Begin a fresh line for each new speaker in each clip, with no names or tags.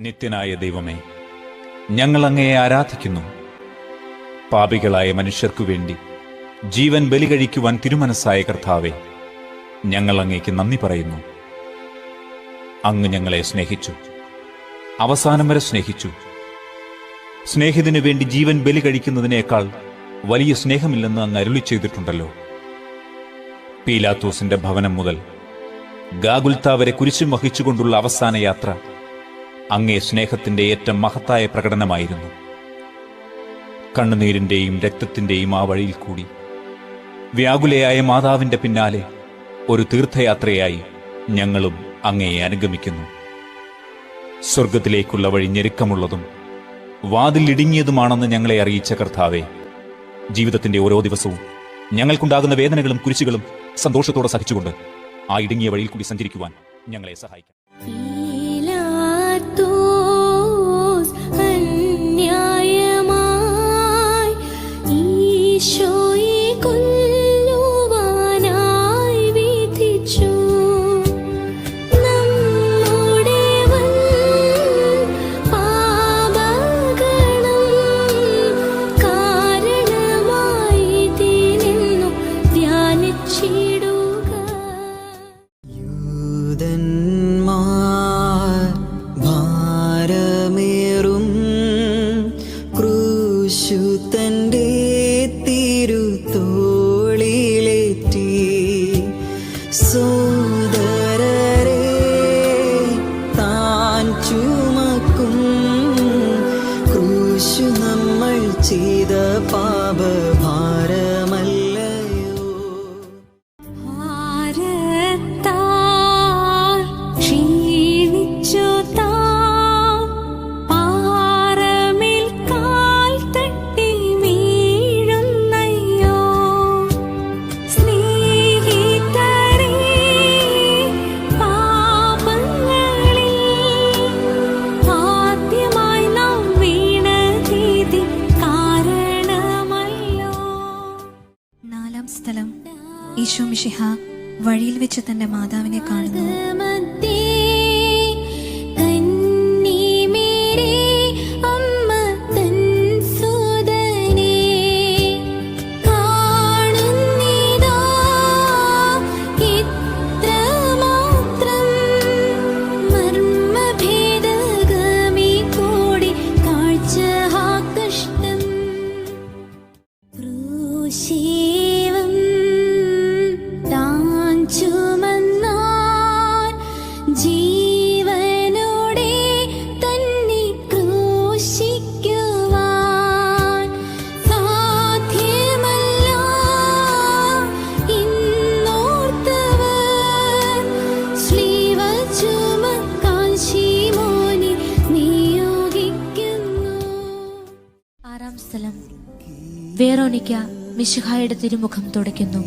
നിത്യനായ ദൈവമേ ഞങ്ങൾ അങ്ങയെ ആരാധിക്കുന്നു. പാപികളായ മനുഷ്യർക്കു വേണ്ടി ജീവൻ ബലി കഴിക്കുവാൻ തിരുമനസ്സായ കർത്താവെ ഞങ്ങൾ അങ്ങേക്ക് നന്ദി പറയുന്നു. അങ്ങ് ഞങ്ങളെ സ്നേഹിച്ചു. അവസാനം വരെ സ്നേഹിച്ചു. സ്നേഹിതനു വേണ്ടി ജീവൻ ബലി കഴിക്കുന്നതിനേക്കാൾ വലിയ സ്നേഹമില്ലെന്ന് അങ്ങ് അരുളി ചെയ്തിട്ടുണ്ടല്ലോ. പീലാത്തോസിന്റെ ഭവനം മുതൽ ഗാഗുൽത്ത വരെ കുരിശും വഹിച്ചുകൊണ്ടുള്ള അവസാന യാത്ര അങ്ങേ സ്നേഹത്തിന്റെ ഏറ്റവും മഹത്തായ പ്രകടനമായിരുന്നു. കണ്ണുനീരിന്റെയും രക്തത്തിന്റെയും ആ വഴിയിൽ കൂടി വ്യാകുലയായ മാതാവിന്റെ പിന്നാലെ ഒരു തീർത്ഥയാത്രയായി ഞങ്ങളും അങ്ങയെ അനുഗമിക്കുന്നു. സ്വർഗത്തിലേക്കുള്ള വഴി ഞെരുക്കമുള്ളതും വാതിലിടുങ്ങിയതുമാണെന്ന് ഞങ്ങളെ അറിയിച്ച കർത്താവെ ജീവിതത്തിന്റെ ഓരോ ദിവസവും ഞങ്ങൾക്കുണ്ടാകുന്ന വേദനകളും കുരിശുകളും സന്തോഷത്തോടെ സഹിച്ചുകൊണ്ട് ആ ഇടുങ്ങിയ വഴിയിൽ കൂടി സഞ്ചരിക്കുവാൻ ഞങ്ങളെ സഹായിക്കാം
then മിശിഹ വഴിയിൽ വെച്ച് തന്റെ മാതാവിനെ കാണുന്നു.
മധ്യേ വേറോനിക്ക മിശിഹായുടെ തിരുമുഖം തുടയ്ക്കുന്നു.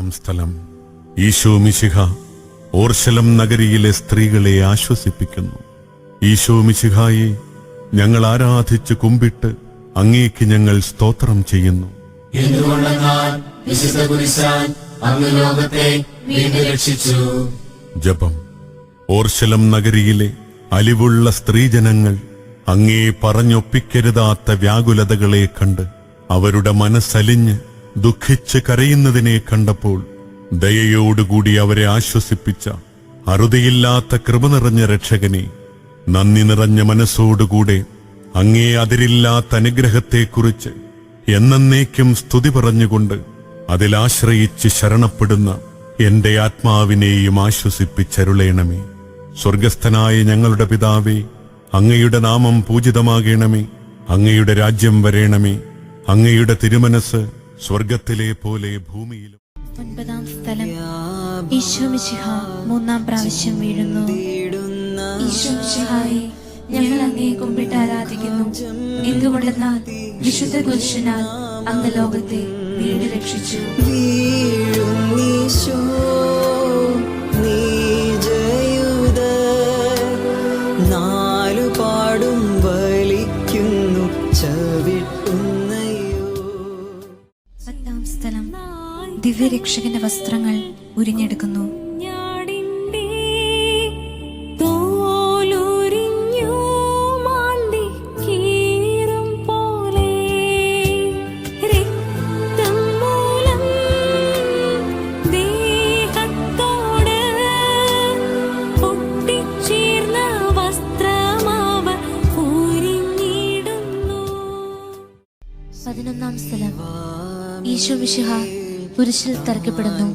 എട്ടാം സ്ഥലം. ഈശോ മിശിഹ ഓർശലം നഗരിയിലെ സ്ത്രീകളെ ആശ്വസിപ്പിക്കുന്നു. ഈശോ മിശിഹായെ ഞങ്ങൾ ആരാധിച്ച് കുമ്പിട്ട് അങ്ങേക്ക് ഞങ്ങൾ സ്തോത്രം ചെയ്യുന്നു.
എന്തുകൊണ്ടെന്നാൽ വിശുദ്ധ കുരിശാൻ അങ്ങ് ലോകത്തെ വീണ്ടും രക്ഷിച്ചു.
ജപം. ഓർശലം നഗരിയിലെ അലിവുള്ള സ്ത്രീജനങ്ങൾ അങ്ങേ പറഞ്ഞൊപ്പിക്കരുതാത്ത വ്യാകുലതകളെ കണ്ട് അവരുടെ മനസ്സലിഞ്ഞ് ദുഃഖിച്ച് കരയുന്നതിനെ കണ്ടപ്പോൾ ദയയോടുകൂടി അവരെ ആശ്വസിപ്പിച്ച അറുതിയില്ലാത്ത കൃപ നിറഞ്ഞ രക്ഷകനെ നന്ദി നിറഞ്ഞ മനസ്സോടുകൂടെ അങ്ങേ അതിരില്ലാത്ത അനുഗ്രഹത്തെക്കുറിച്ച് എന്നേക്കും സ്തുതി പറഞ്ഞുകൊണ്ട് അതിലാശ്രയിച്ച് ശരണപ്പെടുന്ന എന്റെ ആത്മാവിനെയും ആശ്വസിപ്പിച്ചരുളേണമേ. സ്വർഗസ്ഥനായ ഞങ്ങളുടെ പിതാവേ അങ്ങയുടെ നാമം പൂജിതമാകണമേ. അങ്ങയുടെ രാജ്യം വരേണമേ. അങ്ങയുടെ തിരുമനസ് സ്വർഗത്തിലെ പോലെ ഭൂമിയിലും
ഒൻപതാം സ്ഥലം. ഈശോ മിശിഹ മൂന്നാം പ്രാവശ്യം വീഴുന്നു. ഈശോ ഞങ്ങൾ അങ്ങേ കുമ്പിട്ട് ആരാധിക്കുന്നു. എന്തുകൊണ്ടെന്നാൽ വിശുദ്ധ പുരുഷനാൽ അങ്ങ് ലോകത്തെ വീട് രക്ഷിച്ചു.
വീഴുന്നീശോ നാലു പാടും വലിക്കുന്നു ചവിട്ടുന്നയോ
ദിവ്യരക്ഷകന്റെ വസ്ത്രങ്ങൾ ഉരിഞ്ഞെടുക്കുന്നു. കുരിശിൽ തറക്കപ്പെടുന്നു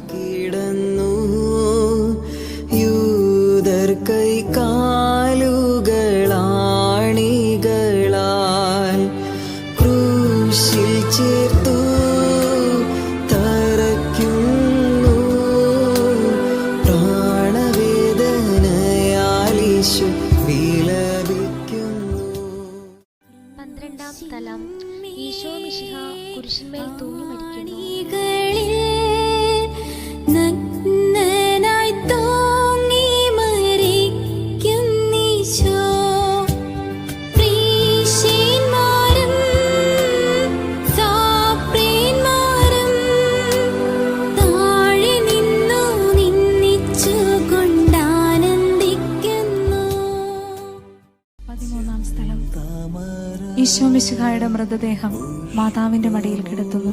ഈശോ
മിശിഹായുടെ മൃതദേഹം മാതാവിന്റെ മടിയിൽ കിടത്തുന്നു.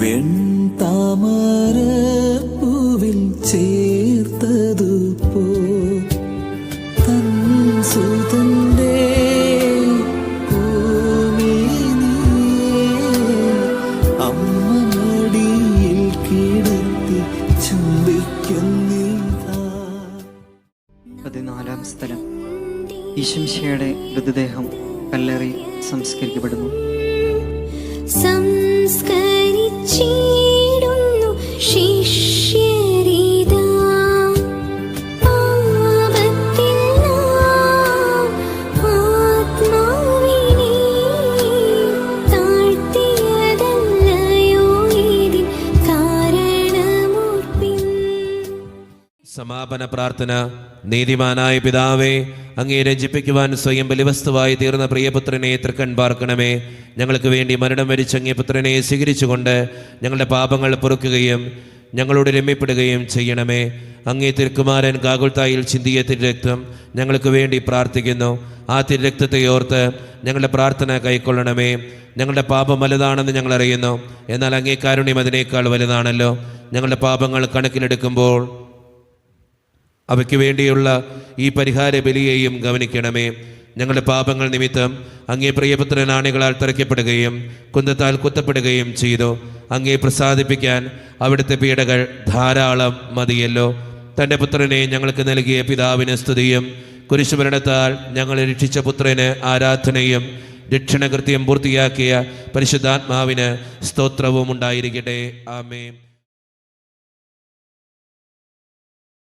വെൺതാമര പൂവിൽ ചേർത്തതു പോ
കല്ലറി സംസ്കരിക്കപ്പെടുന്നു.
സംസ്കരിച്ചിടുന്നു ശിഷ്യരിതാ.
സമാപന പ്രാർത്ഥന നീതിമാനായ പിതാവേ അങ്ങേ രഞ്ജിപ്പിക്കുവാൻ സ്വയം ബലിവസ്തുവായി തീർന്ന പ്രിയപുത്രനെ തൃക്കൺ പാർക്കണമേ ഞങ്ങൾക്ക് വേണ്ടി മരണം വരിച്ച അങ്ങേ പുത്രനെ സ്വീകരിച്ചുകൊണ്ട് ഞങ്ങളുടെ പാപങ്ങൾ പൊറുക്കുകയും ഞങ്ങളോട് രമ്യപ്പെടുകയും ചെയ്യണമേ. അങ്ങേ തിരുക്കുമാരൻ കാകുൽത്തായിൽ ചിന്തിയ തിരുരക്തം ഞങ്ങൾക്ക് വേണ്ടി പ്രാർത്ഥിക്കുന്നു. ആ തിരുരക്തത്തെ ഓർത്ത് ഞങ്ങളുടെ പ്രാർത്ഥന കൈക്കൊള്ളണമേ. ഞങ്ങളുടെ പാപം വലുതാണെന്ന് ഞങ്ങൾ അറിയുന്നു. എന്നാൽ അങ്ങേ കാരുണ്യം അതിനേക്കാൾ വലുതാണല്ലോ. ഞങ്ങളുടെ പാപങ്ങൾ കണക്കിലെടുക്കുമ്പോൾ അവയ്ക്ക് വേണ്ടിയുള്ള ഈ പരിഹാര ബലിയെയും ഗവനിക്കണമേ. ഞങ്ങളുടെ പാപങ്ങൾ നിമിത്തം അങ്ങേ പ്രിയപുത്രൻ നാണികളാൽ തിരക്കപ്പെടുകയും കുന്തത്താൽ കുത്തപ്പെടുകയും ചെയ്തു. അങ്ങേ പ്രസാദിപ്പിക്കാൻ അവിടുത്തെ പീഡകൾ ധാരാളം മതിയല്ലോ. തന്റെ പുത്രനെ ഞങ്ങൾക്ക് നൽകിയ പിതാവിന് സ്തുതിയും കുരിശുമരണത്താൽ ഞങ്ങളെ രക്ഷിച്ച പുത്രന് ആരാധനയും രക്ഷണകൃത്യം പൂർത്തിയാക്കിയ പരിശുദ്ധാത്മാവിന് സ്തോത്രവും ഉണ്ടായിരിക്കട്ടെ. ആമേൻ.